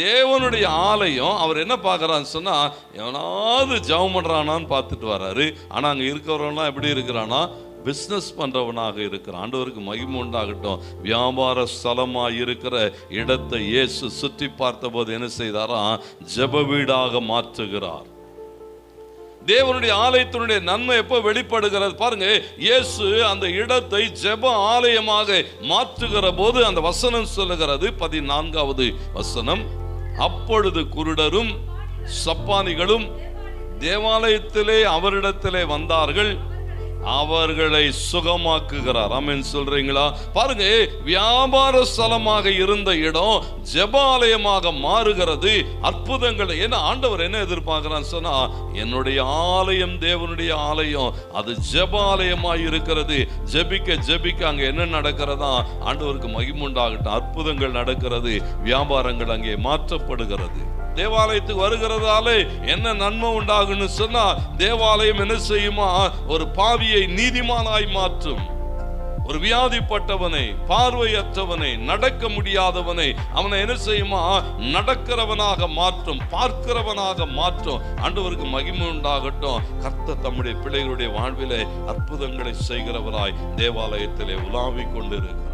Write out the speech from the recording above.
தேவனுடைய ஆலயம் அவர் என்ன பார்க்குறான்னு சொன்னால் எவனாவது ஜெபம் பண்ணுறானான்னு பார்த்துட்டு வர்றாரு ஆனால் அங்கே இருக்கிறவன்லாம் எப்படி இருக்கிறானா பிஸ்னஸ் பண்ணுறவனாக இருக்கிறான். ஆண்டவருக்கு மகிமை உண்டாகட்டும். வியாபார ஸ்தலமாக இருக்கிற இடத்தை இயேசு சுற்றி பார்த்தபோது என்ன செய்தாராம் ஜெப வீடாக மாற்றுகிறார். தேவனுடைய ஆலயத்தினுடைய நன்மை எப்போ வெளிப்படுகிறது? பாருங்க இயேசு அந்த இடத்தை ஜெப ஆலயமாக மாற்றுகிற போது அந்த வசனம் சொல்லுகிறது. பதினான்காவது வசனம். அப்பொழுது குருடரும் சப்பானிகளும் தேவாலயத்திலே அவரிடத்திலே வந்தார்கள். அவர்களை சுகமாக்குகிறார். ஆமென் சொல்றீங்களா? பாருங்க வியாபார ஸ்தலமாக இருந்த இடம் ஜெபாலயமாக மாறுகிறது. அற்புதங்கள் ஏன்னா ஆண்டவர் என்ன எதிர்பார்க்கிறான்னு சொன்னா என்னுடைய ஆலயம் தேவனுடைய ஆலயம் அது ஜெபாலயமாய் இருக்கிறது. ஜெபிக்க ஜெபிக்க அங்க என்ன நடக்கிறதா? ஆண்டவருக்கு மகிமுண்டாகட்டும் அற்புதங்கள் நடக்கிறது. வியாபாரங்கள் அங்கே மாற்றப்படுகிறது. தேவாலயத்துக்கு வருகிறதாலே என்ன நன்மை உண்டாகுன்னு சொன்னா தேவாலயம் என்ன செய்யுமா? ஒரு பாவியை நீதிமானாய் மாற்றும். ஒரு வியாதிப்பட்டவனை பார்வையற்றவனை நடக்க முடியாதவனை அவனை என்ன செய்யுமா? நடக்கிறவனாக மாற்றும் பார்க்கிறவனாக மாற்றும். ஆண்டவருக்கு மகிமை உண்டாகட்டும். கர்த்த தம்முடைய பிள்ளைகளுடைய வாழ்விலே அற்புதங்களை செய்கிறவராய் தேவாலயத்திலே உலாவிக் கொண்டிருக்கிறார்.